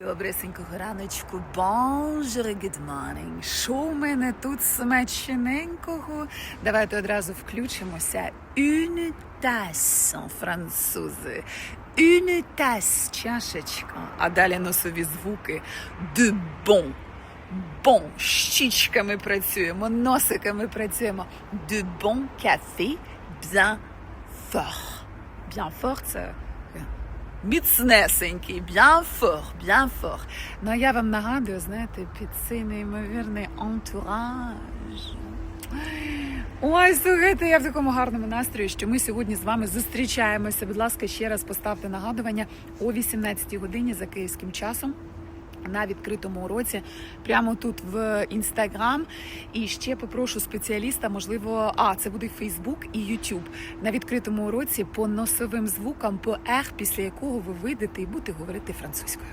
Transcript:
Добресенького раночку, бонжур, good morning. Що в мене тут смачненького? Давайте одразу включимося. Une tasse, французи. Une tasse, чашечка. А далі носові звуки. De bon. Bon, щічками працюємо, носиками працюємо. De bon café, bien fort. Bien fort, це міцнесенький, bien fort, bien fort. Ну я вам нагадую, знаєте, під цей неймовірний антураж. Ой, слухайте, я в такому гарному настрої, що ми сьогодні з вами зустрічаємося. Будь ласка, ще раз поставте нагадування о 18 годині за київським часом. На відкритому уроці прямо тут в інстаграм. І ще попрошу спеціаліста, можливо, а це буде Фейсбук і Ютуб на відкритому уроці по носовим звукам, по ех, після якого ви вийдете і будете говорити французькою.